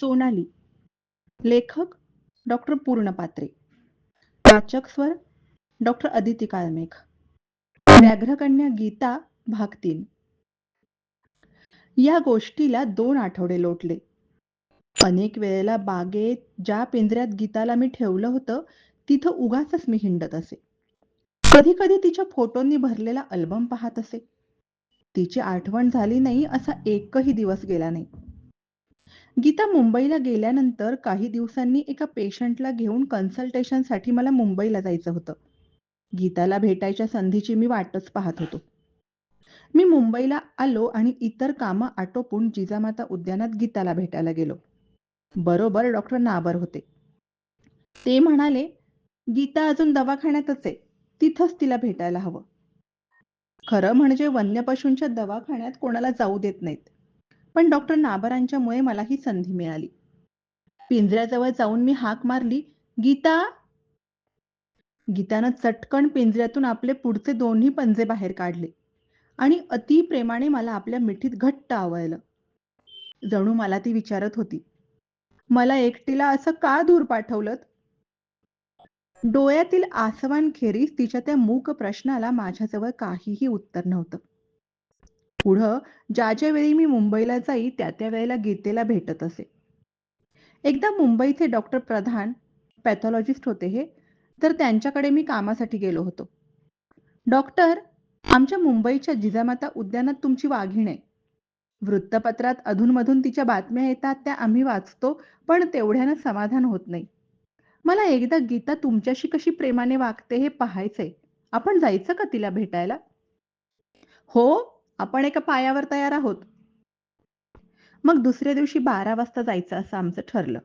सोनाली. लेखक डॉक्टर पूर्ण पात्रे वाचक स्वर डॉक्टर अदिती काळमेघ. व्याघ्रकन्या गीता भाग तीन. या गोष्टीला दोन आठवडे लोटले. अनेक वेळेला बागेत ज्या पिंजऱ्यात गीताला मी ठेवलं होतं तिथं उगाचच मी हिंडत असे. कधी कधी तिच्या फोटोंनी भरलेला अल्बम पाहत असे. तिची आठवण झाली नाही असा एकही दिवस गेला नाही. गीता मुंबईला गेल्यानंतर काही दिवसांनी एका पेशंटला घेऊन कन्सल्टेशनसाठी मला मुंबईला जायचं होतं. गीताला भेटायच्या संधीची मी वाटच पाहत होतो. मी मुंबईला आलो आणि इतर कामं आटोपून जिजामाता उद्यानात गीताला भेटायला गेलो. बरोबर डॉक्टर नाबर होते. ते म्हणाले गीता अजून दवाखान्यातच आहे. तिथंच तिला भेटायला हवं. खरं म्हणजे वन्य पशूंच्या दवाखान्यात कोणाला जाऊ देत नाहीत. पण डॉक्टर नाबारांच्यामुळे मला ही संधी मिळाली. पिंजऱ्याजवळ जाऊन मी हाक मारली गीता! गीतानं चटकन पिंजऱ्यातून आपले पुढचे दोन्ही पंजे बाहेर काढले आणि अति प्रेमाने मला आपल्या मिठीत घट्ट आवळलं. जणू मला ती विचारत होती मला एकटीला असं का दूर पाठवलं डोळ्यातील आसवानखेरीज तिच्या त्या मूक प्रश्नाला माझ्याजवळ काहीही उत्तर नव्हतं. पुढं ज्या ज्या वेळी मी मुंबईला जाई त्या त्या वेळेला गीतेला भेटत असे. एकदा मुंबईचे डॉक्टर प्रधान पॅथॉलॉजिस्ट होते हे तर त्यांच्याकडे मी कामासाठी गेलो होतो. डॉक्टर आमच्या मुंबईच्या जिजामाता उद्यानात तुमची वाघीण आहे. वृत्तपत्रात अधूनमधून तिच्या बातम्या येतात त्या आम्ही वाचतो पण तेवढ्यानं समाधान होत नाही. मला एकदा गीता तुमच्याशी कशी प्रेमाने वागते हे पाहायचंय. आपण जायचं का तिला भेटायला? हो आपण एका पायावर तयार आहोत. मग दुसऱ्या दिवशी बारा वाजता जायचं असं आमचं ठरलं.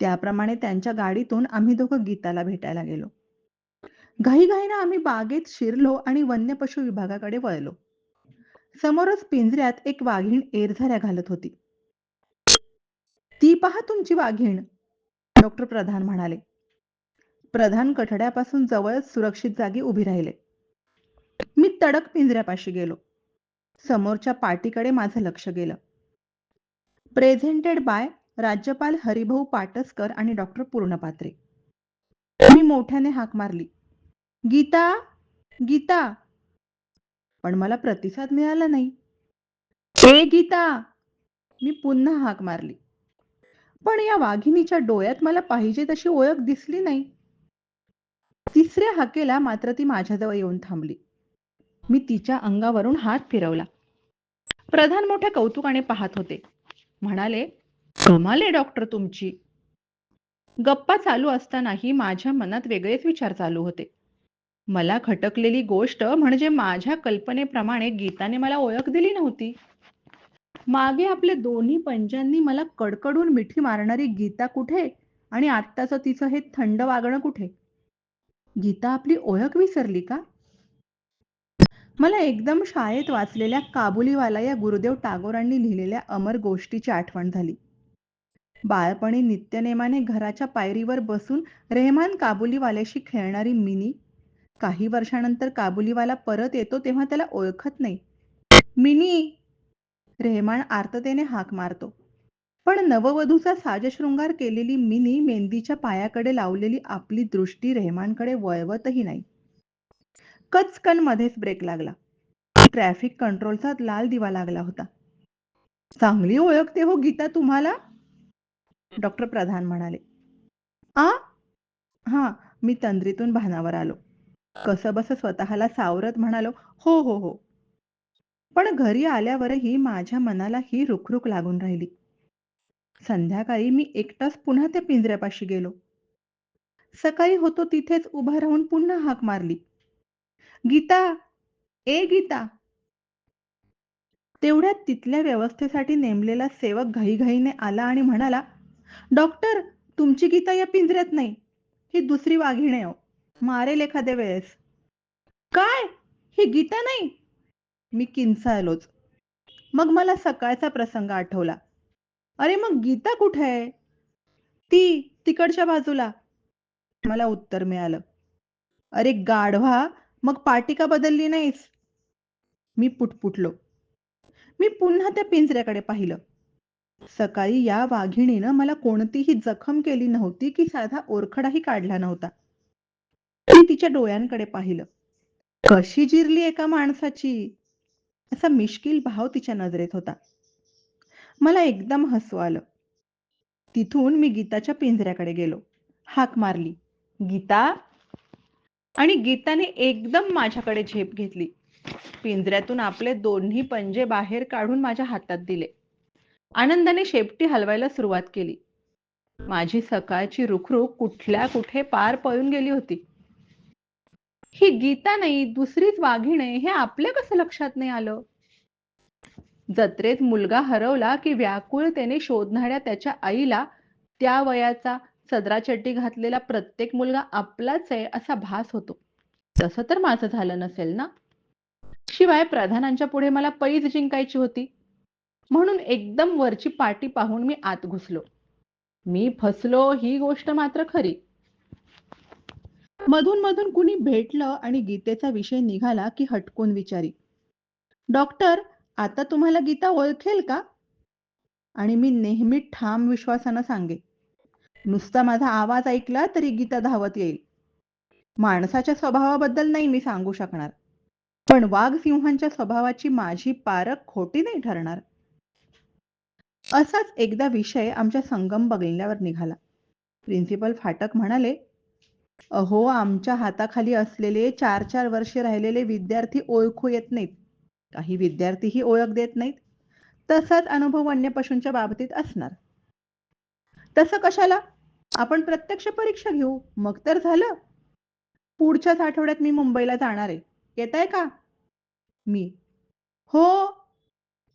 त्याप्रमाणे त्यांच्या गाडीतून आम्ही दोघं गीताला भेटायला गेलो. घाईघाईनं आम्ही बागेत शिरलो आणि वन्य पशु विभागाकडे वळलो. समोरच पिंजऱ्यात एक वाघीण एरझाऱ्या घालत होती. ती पहा तुमची वाघीण डॉक्टर प्रधान म्हणाले. प्रधान कठड्यापासून जवळच सुरक्षित जागी उभी राहिले. मी तडक पिंजऱ्यापाशी गेलो. समोरच्या पाटीकडे माझं लक्ष गेलं. प्रेझेंटेड बाय राज्यपाल हरिभाऊ पाटसकर आणि डॉक्टर पूर्णपात्रे. मी मोठ्याने हाक मारली. गीता गीता. पण मला प्रतिसाद मिळाला नाही. ए गीता. मी पुन्हा हाक मारली. पण या वाघिणीच्या डोळ्यात मला पाहिजे तशी ओळख दिसली नाही. तिसऱ्या हाकेला मात्र ती माझ्याजवळ येऊन थांबली. मी तिच्या अंगावरून हात फिरवला. प्रधान मोठ्या कौतुकाने पाहत होते. म्हणाले कमाले डॉक्टर तुमची. गप्पा चालू असतानाही माझ्या मनात वेगळेच विचार चालू होते. मला खटकलेली गोष्ट म्हणजे माझ्या कल्पनेप्रमाणे गीताने मला ओळख दिली नव्हती. मागे आपले दोन्ही पंजांनी मला कडकडून मिठी मारणारी गीता कुठे आणि आत्ताचं तिचं हे थंड वागणं कुठे? गीता आपली ओळख विसरली का? मला एकदम शाळेत वाचलेल्या काबुलीवाला या गुरुदेव टागोरांनी लिहिलेल्या अमर गोष्टीची आठवण झाली. बाळपणी नित्यनेमाने घराच्या पायरीवर बसून रेहमान काबुलीवाल्याशी खेळणारी मिनी काही वर्षानंतर काबुलीवाला परत येतो तेव्हा त्याला ओळखत नाही. मिनी! रेहमान आर्ततेने हाक मारतो. पण नववधूचा साजशृंगार केलेली मिनी मेहंदीच्या पायाकडे लावलेली आपली दृष्टी रेहमानकडे वळवतही नाही. कचकन मध्येच ब्रेक लागला ट्रॅफिक कंट्रोलचा लाल दिवा लागला होता. चांगली ओळखते हो गीता तुम्हाला? डॉक्टर प्रधान म्हणाले. आ? हा मी तंद्रीतून भानावर आलो. कसं बस स्वतःला सावरत म्हणालो हो हो हो. पण घरी आल्यावरही माझ्या मनाला ही रुखरुख लागून राहिली. संध्याकाळी मी एकटाच पुन्हा त्या पिंजऱ्यापाशी गेलो. सकाळी होतो तिथेच उभा राहून पुन्हा हाक मारली. गीता ए गीता. तेवढ्यात तिथल्या व्यवस्थेसाठी नेमलेला सेवक घाईघाईने आला आणि म्हणाला डॉक्टर तुमची गीता या पिंजऱ्यात नाही. ही दुसरी वाघिणे हो. मारेल एखाद्या वेळेस. काय? ही गीता नाही? मी किंचाळलोच. मग मला सकाळचा प्रसंग आठवला. अरे मग गीता कुठे आहे? ती तिकडच्या बाजूला. मला उत्तर मिळालं. अरे गाढवा मग पाटिका बदलली नाहीस? मी पुटपुटलो. मी पुन्हा त्या पिंजऱ्याकडे पाहिलं. सकाळी या वाघिणीनं मला कोणतीही जखम केली नव्हती की साधा ओरखडाही काढला नव्हता. मी तिच्या डोळ्यांकडे पाहिलं. कशी जिरली एका माणसाची? असा मिश्किल भाव तिच्या नजरेत होता. मला एकदम हसू आलं. तिथून मी गीताच्या पिंजऱ्याकडे गेलो. हाक मारली. गीता? आणि गीताने एकदम माझ्याकडे झेप घेतली. पिंजऱ्यातून आपले दोन्ही पंजे बाहेर काढून माझ्या हातात दिले. आनंदाने शेपटी हलवायला सुरुवात केली. माझी सकाळची रुखरुख कुठल्या कुठे पार पळून गेली होती. ही गीता नाही दुसरीच वाघिणे हे आपल्या कसं लक्षात नाही आलं? जत्रेत मुलगा हरवला की व्याकुळतेने शोधणाऱ्या त्याच्या आईला त्या वयाचा सदरा चड्डी घातलेला प्रत्येक मुलगा आपलाच आहे असा भास होतो. तसं तर माझं झालं नसेल ना? शिवाय प्रधानांच्या पुढे मला पैज जिंकायची होती. म्हणून एकदम वरची पाटी पाहून मी आत घुसलो. मी फसलो ही गोष्ट मात्र खरी. मधून मधून कुणी भेटलं आणि गीतेचा विषय निघाला की हटकून विचारी. डॉक्टर आता तुम्हाला गीता ओळखेल का? आणि मी नेहमी ठाम विश्वासानं सांगे. नुसता माझा आवाज ऐकला तरी गीता धावत येईल. माणसाच्या स्वभावाबद्दल नाही मी सांगू शकणार. पण वाघसिंहांच्या स्वभावाची माझी पारख खोटी नाही ठरणार. असाच एकदा विषय आमच्या संगम बघितल्यावर निघाला. प्रिन्सिपल फाटक म्हणाले अहो आमच्या हाताखाली असलेले चार चार वर्षे राहिलेले विद्यार्थी ओळखू येत नाहीत. काही विद्यार्थीही ओळख देत नाहीत. तसाच अनुभव वन्य पशूंच्या बाबतीत असणार. तसं कशाला? आपण प्रत्यक्ष परीक्षा घेऊ. मग तर झालं. पुढच्याच आठवड्यात मी मुंबईला जाणार आहे. येत आहे का? मी. हो.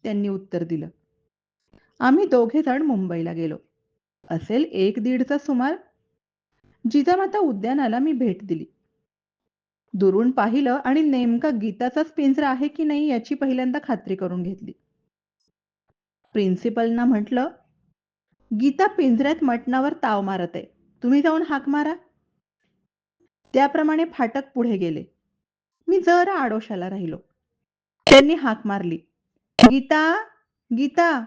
त्यांनी उत्तर दिलं. आम्ही दोघे जण मुंबईला गेलो. असेल एक दीडचा सुमार. जिजामाता उद्यानाला मी भेट दिली. दुरून पाहिलं आणि नेमका गीताचाच पिंजरा आहे की नाही याची पहिल्यांदा खात्री करून घेतली. प्रिन्सिपलना म्हटलं गीता पिंजऱ्यात मटणावर ताव मारत आहे. तुम्ही जाऊन हाक मारा. त्याप्रमाणे फाटक पुढे गेले. मी जरा आडोशाला राहिलो. त्यांनी हाक मारली. गीता गीता.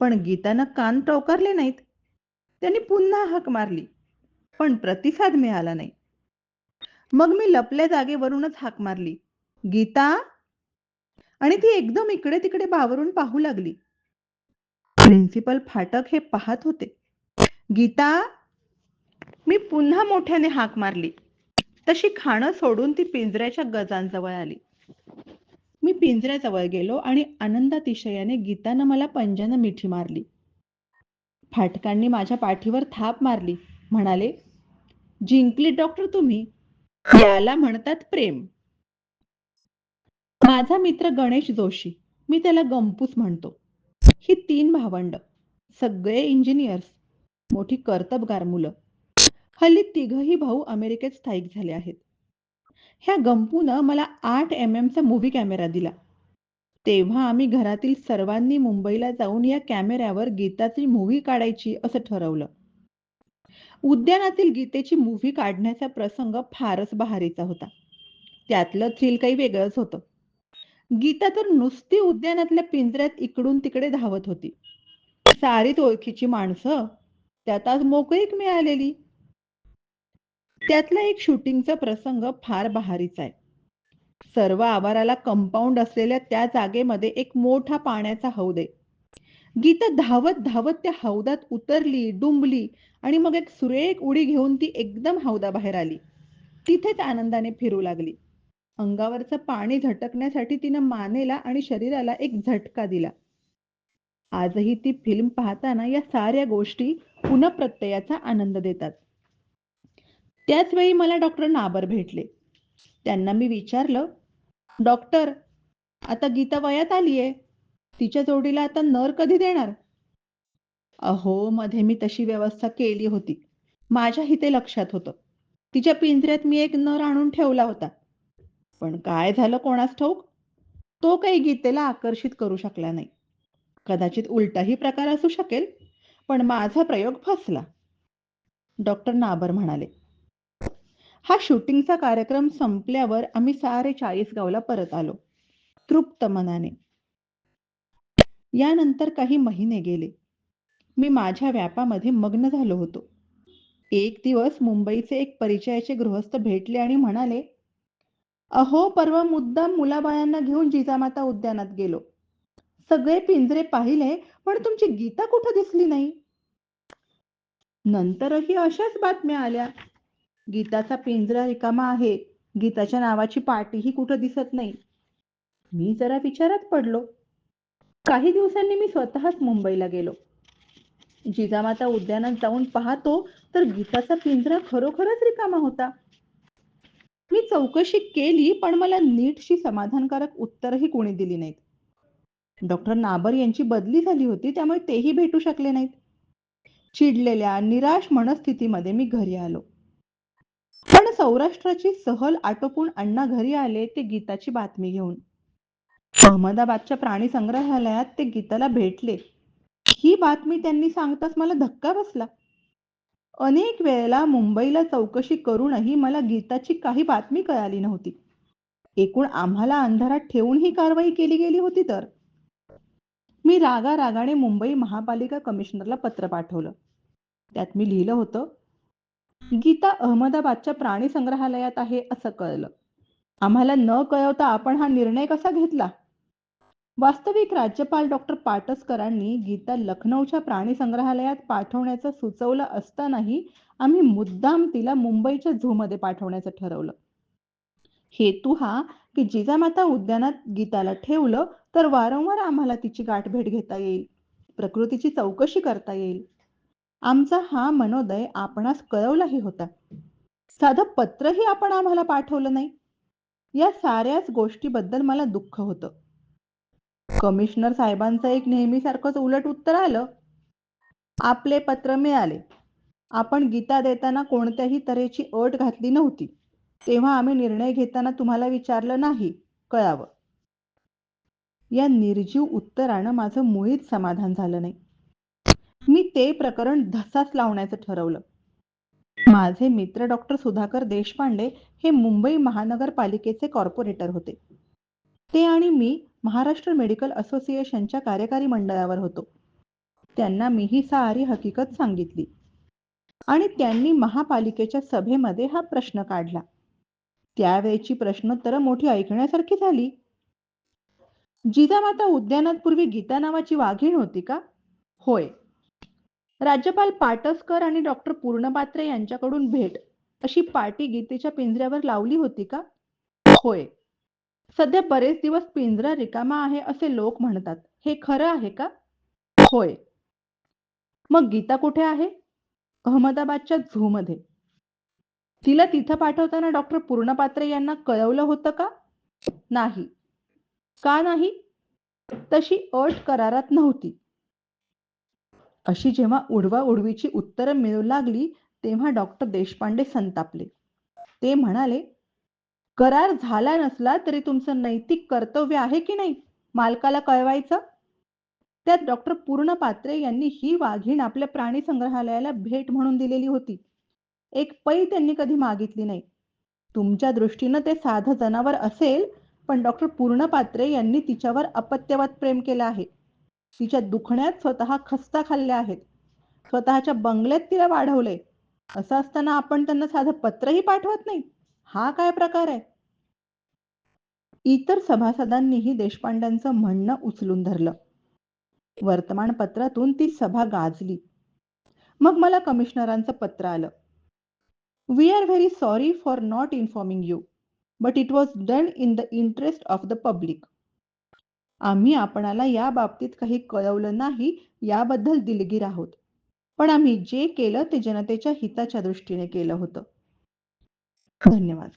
पण गीतानं कान टोकारले नाहीत. त्यांनी पुन्हा हाक मारली. पण प्रतिसाद मिळाला नाही. मग मी लपल्या जागेवरूनच हाक मारली. गीता? आणि ती एकदम इकडे तिकडे बावरून पाहू लागली. प्रिन्सिपल फाटक हे पाहत होते. गीता मी पुन्हा मोठ्याने हाक मारली. तशी खाणं सोडून ती पिंजऱ्याच्या गजांजवळ आली. मी पिंजऱ्याजवळ गेलो आणि आनंदातिशयाने गीतानं मला पंजानं मिठी मारली. फाटकांनी माझ्या पाठीवर थाप मारली. म्हणाले जिंकली डॉक्टर तुम्ही. याला म्हणतात प्रेम. माझा मित्र गणेश जोशी. मी त्याला गंपूस म्हणतो. ही तीन भावंड सगळे इंजिनियर्स मोठी कर्तबगार मुलं. हल्ली तिघही भाऊ अमेरिकेत स्थायिक झाले आहेत. ह्या गंपूनं मला आठ एम एमचा मूव्ही कॅमेरा दिला. तेव्हा आम्ही घरातील सर्वांनी मुंबईला जाऊन या कॅमेऱ्यावर गीताची मूव्ही काढायची असं ठरवलं. उद्यानातील गीतेची मूव्ही काढण्याचा प्रसंग फारच बहारीचा होता. त्यातलं थ्रिल काही वेगळंच होतं. गीता तर नुसती उद्यानातल्या पिंजऱ्यात इकडून तिकडे धावत होती. सारीत ओळखीची माणसं त्यात आज मोकळीक मिळालेली. त्यातला एक शूटिंगचा प्रसंग फार बहारीचा आहे. सर्व आवाराला कंपाऊंड असलेल्या त्या जागेमध्ये एक मोठा पाण्याचा हौद आहे. गीता धावत धावत त्या हौदात उतरली डुंबली आणि मग एक सुरेख उडी घेऊन ती एकदम हौदाबाहेर आली. तिथेच आनंदाने फिरू लागली. अंगावरचं पाणी झटकण्यासाठी तिनं मानेला आणि शरीराला एक झटका दिला. आजही ती फिल्म पाहताना या साऱ्या गोष्टी पुनप्रत्ययाचा आनंद देतात. त्याच वेळी मला डॉक्टर नाबर भेटले. त्यांना मी विचारलं डॉक्टर आता गीता वयात आलीये? तिच्या जोडीला आता नर कधी देणार? अहो मध्ये मी तशी व्यवस्था केली होती. माझ्या हिते लक्षात होतं. तिच्या पिंजऱ्यात मी एक नर आणून ठेवला होता. पण काय झालं कोणास ठाऊक? तो काही गीतेला आकर्षित करू शकला नाही. कदाचित उलटाही प्रकार असू शकेल पण माझा प्रयोग फसला. डॉक्टर नाबर म्हणाले हा शूटिंगचा कार्यक्रम संपल्यावर आम्ही सारे चाळीसगावला परत आलो. तृप्त मनाने. यानंतर काही महिने गेले. मी माझ्या व्यापामध्ये मग्न झालो होतो. एक दिवस मुंबईचे एक परिचयाचे गृहस्थ भेटले आणि म्हणाले अहो परवा मुद्दाम मुलाबायांना घेऊन जिजामाता उद्यानात गेलो. सगळे पिंजरे पाहिले पण तुमची गीता कुठं दिसली नाही? नंतरही अशाच बातम्या आल्या. गीताचा पिंजरा रिकामा आहे. गीताच्या नावाची पाटीही कुठं दिसत नाही. मी जरा विचारात पडलो. काही दिवसांनी मी स्वतःच मुंबईला गेलो. जिजामाता उद्यानात जाऊन पाहतो तर गीताचा पिंजरा खरोखरच रिकामा होता. मी चौकशी केली पण मला नीटशी समाधानकारक उत्तरही कोणी दिली नाहीत. डॉक्टर नाबर यांची बदली झाली होती त्यामुळे तेही भेटू शकले नाहीत. चिडलेल्या निराश मनस्थितीमध्ये मी घरी आलो. पण सौराष्ट्राची सहल आटोपून अण्णा घरी आले ते गीताची बातमी घेऊन. अहमदाबादच्या प्राणी संग्रहालयात ते गीताला भेटले. ही बातमी त्यांनी सांगताच मला धक्का बसला. अनेक वेळेला मुंबईला चौकशी करूनही मला गीताची काही बातमी कळाली नव्हती. एकूण आम्हाला अंधारात ठेवून ही कारवाई केली गेली होती तर. मी रागा रागाने मुंबई महापालिका कमिशनरला पत्र पाठवलं. त्यात मी लिहिलं होतं गीता अहमदाबादच्या प्राणी संग्रहालयात आहे असं कळलं. आम्हाला न कळवता आपण हा निर्णय कसा घेतला? वास्तविक राज्यपाल डॉक्टर पाटसकरांनी गीता लखनौच्या प्राणी संग्रहालयात पाठवण्याचं सुचवलं असतानाही आम्ही मुद्दाम तिला मुंबईच्या झू मध्ये पाठवण्याचं ठरवलं. हेतू हा की जिजामाता उद्यानात गीताला ठेवलं तर वारंवार आम्हाला तिची गाठभेट घेता येईल. प्रकृतीची चौकशी करता येईल. आमचा हा मनोदय आपणास कळवलाही होता. साधं पत्रही आपण आम्हाला पाठवलं नाही. या साऱ्याच गोष्टीबद्दल मला दुःख होतं. कमिशनर साहेबांचं एक नेहमीसारखंच उलट उत्तर आलं. आपले पत्र मिळाले. आपण गीता देताना कोणत्याही तऱ्हेची अट घातली नव्हती. तेव्हा आम्ही निर्णय घेताना तुम्हाला विचारलं नाही कळावं. या निर्जीव उत्तरानं माझं मुळीच समाधान झालं नाही. मी ते प्रकरण धसाच लावण्याचं ठरवलं. माझे मित्र डॉक्टर सुधाकर देशपांडे हे मुंबई महानगरपालिकेचे कॉर्पोरेटर होते. ते आणि मी महाराष्ट्र मेडिकल असोसिएशनच्या कार्यकारी मंडळावर होतो. त्यांना मी ही सारी हकीकत सांगितली. आणि त्यांनी महापालिकेच्या सभेमध्ये हा प्रश्न काढला. त्यावेळची प्रश्नोत्तर मोठी ऐकण्यासारखी झाली. जिजामाता उद्यानात पूर्वी गीता नावाची वाघीण होती का? होय. राज्यपाल पाटसकर आणि डॉक्टर पूर्णपात्रे यांच्याकडून भेट अशी पाटी गीतेच्या पिंजऱ्यावर लावली होती का? होय. सध्या बरेच दिवस पिंजरा रिकामा आहे असे लोक म्हणतात. हे खरं आहे का? होय. मग गीता कुठे आहे? अहमदाबादच्या झू मध्ये तिला तिथं पाठवताना डॉक्टर पूर्णपात्रे यांना कळवलं होतं का? नाही. का नाही? तशी अट करारात नव्हती. अशी जेव्हा उडवा उडवीची उत्तरं मिळू लागली तेव्हा डॉक्टर देशपांडे संतापले. ते म्हणाले करार झाला नसला तरी तुमचं नैतिक कर्तव्य आहे की नाही? मालकाला कळवायचं? त्यात डॉक्टर पूर्ण पात्रे यांनी ही वाघीण आपल्या प्राणी संग्रहालयाला भेट म्हणून दिलेली होती. एक पै त्यांनी कधी मागितली नाही. तुमच्या दृष्टीनं ते साधं जनावर असेल पण डॉक्टर पूर्ण पात्रे यांनी तिच्यावर अपत्यवत प्रेम केलं आहे. तिच्या दुखण्यात स्वतः खस्ता खाल्ल्या आहेत. स्वतःच्या बंगल्यात तिला वाढवलंय. असं असताना आपण त्यांना साधं पत्रही पाठवत नाही. हा काय प्रकार आहे? इतर सभासदांनीही देशपांड्यांचं म्हणणं उचलून धरलं. वर्तमानपत्रातून ती सभा गाजली. मग मला कमिशनरांचं पत्र आलं. We are very sorry for not informing you but it was done in the interest of the public आम्ही आपणाला या बाबतीत काही कळवलं नाही याबद्दल दिलगीर आहोत. पण आम्ही जे केलं ते जनतेच्या हिताच्या दृष्टीने केलं होतं. धन्यवाद